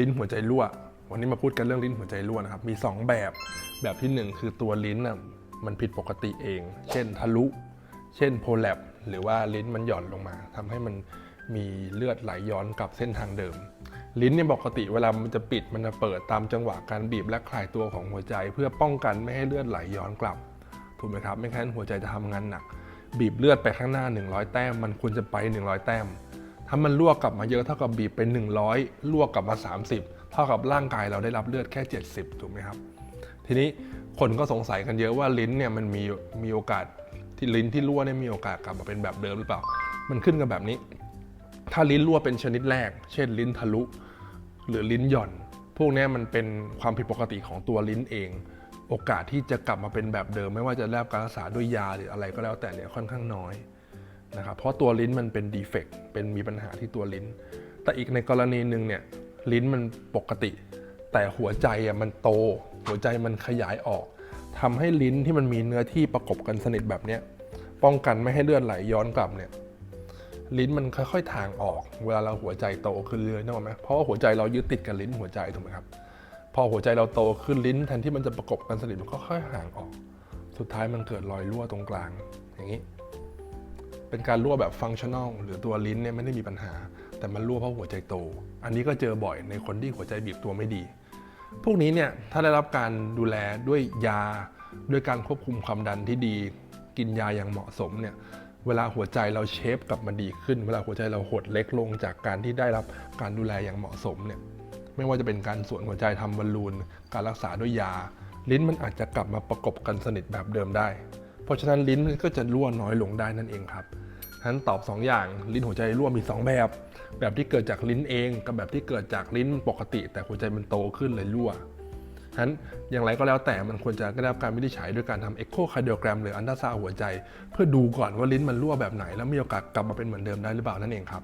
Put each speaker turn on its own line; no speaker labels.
ลิ้นหัวใจรั่ว วันนี้มาพูดกันเรื่องลิ้นหัวใจรั่วนะครับ มี 2 แบบ แบบที่ 1 คือตัวลิ้นน่ะมันผิดปกติเอง เช่นทะลุ เช่นโพแลบหรือว่าลิ้นมันหย่อนลงมาทำให้มันมีเลือดไหลย้อนกลับเส้นทางเดิม ลิ้นเนี่ยปกติเวลามันจะปิดมันจะเปิดตามจังหวะการบีบและคลายตัวของหัวใจ เพื่อป้องกันไม่ให้เลือดไหลย้อนกลับ ถูกไหมครับ ไม่งั้นหัวใจจะทำงานหนัก บีบเลือดไปข้างหน้า 100 แต้ม มันควรจะไป 100 แต้ม ถ้ามันลวกกลับมาเยอะเท่ากับบีบไป100ลวกกลับมา 30 เท่ากับร่างกายเราได้รับเลือดแค่ 70 ถูกไหมครับ ทีนี้คนก็สงสัยกันเยอะว่าลิ้นเนี่ยมันมีมีโอกาสที่ลิ้นที่รั่วเนี่ยมีโอกาสกลับมาเป็นแบบเดิมหรือเปล่า มันขึ้นกับแบบนี้ ถ้าลิ้นรั่วเป็นชนิดแรก เช่น ลิ้นทะลุ หรือลิ้นหย่อน พวกนี้มันเป็นความผิดปกติของตัวลิ้นเอง โอกาสที่จะกลับมาเป็นแบบเดิม ไม่ว่าจะได้รับการรักษาด้วยยาหรืออะไรก็แล้วแต่เนี่ยค่อนข้างน้อย นะครับเพราะตัวลิ้นมันเป็นดีเฟกต์เป็นมีปัญหาที่ตัวลิ้น แต่อีกในกรณีหนึ่งเนี่ยลิ้นมันปกติ แต่หัวใจอะมันโต หัวใจมันขยายออกทำให้ลิ้นที่มันมีเนื้อที่ประกบกันสนิทแบบเนี้ยป้องกันไม่ให้เลือดไหลย้อนกลับเนี่ยลิ้นมันค่อยๆทางออก เวลาเราหัวใจโตขึ้นเรื่อยๆนึกออกไหมเพราะว่าหัวใจเรายึดติดกับลิ้นหัวใจถูกไหมครับพอหัวใจเราโตขึ้นลิ้นแทนที่มันจะประกบกันสนิทมันก็ค่อยห่างออก สุดท้ายมันเกิดรอยรั่วตรงกลางอย่างนี้ เป็นการรั่วแบบฟังชั่นอลหรือตัวลิ้นเนี่ยไม่ได้มีปัญหา แต่มันรั่วเพราะหัวใจโต อันนี้ก็เจอบ่อยในคนที่หัวใจบีบตัวไม่ดี พวกนี้เนี่ยถ้าได้รับการดูแลด้วยยา ด้วยการควบคุมความดันที่ดี กินยาอย่างเหมาะสมเนี่ยเวลาหัวใจเราเชฟกลับมาดีขึ้น เวลาหัวใจเราหดเล็กลงจากการที่ได้รับการดูแลอย่างเหมาะสมเนี่ยไม่ว่าจะเป็นการสวนหัวใจทำบอลลูน การรักษาด้วยยา ลิ้นมันอาจจะกลับมาประกบกันสนิทแบบเดิมได้ ราะฉะนั้นลิ้นก็จะรั่วน้อยลงได้นั่นเองครับฉะนั้นตอบ 2 อย่างลิ้นหัวใจรั่วมี 2 แบบ แบบที่เกิดจากลิ้นเองกับแบบที่เกิดจากลิ้นปกติ แต่หัวใจมันโตขึ้นเลยรั่วฉะนั้นอย่างไรก็แล้วแต่มันควรจะได้รับการวินิจฉัยด้วยการทำเอ็กโคคาร์ดิโอแกรมหรืออันตราซาวหัวใจ เพื่อดูก่อนว่าลิ้นมันรั่วแบบไหน แล้วมีโอกาสกลับมาเป็นเหมือนเดิมได้หรือเปล่านั่นเองครับ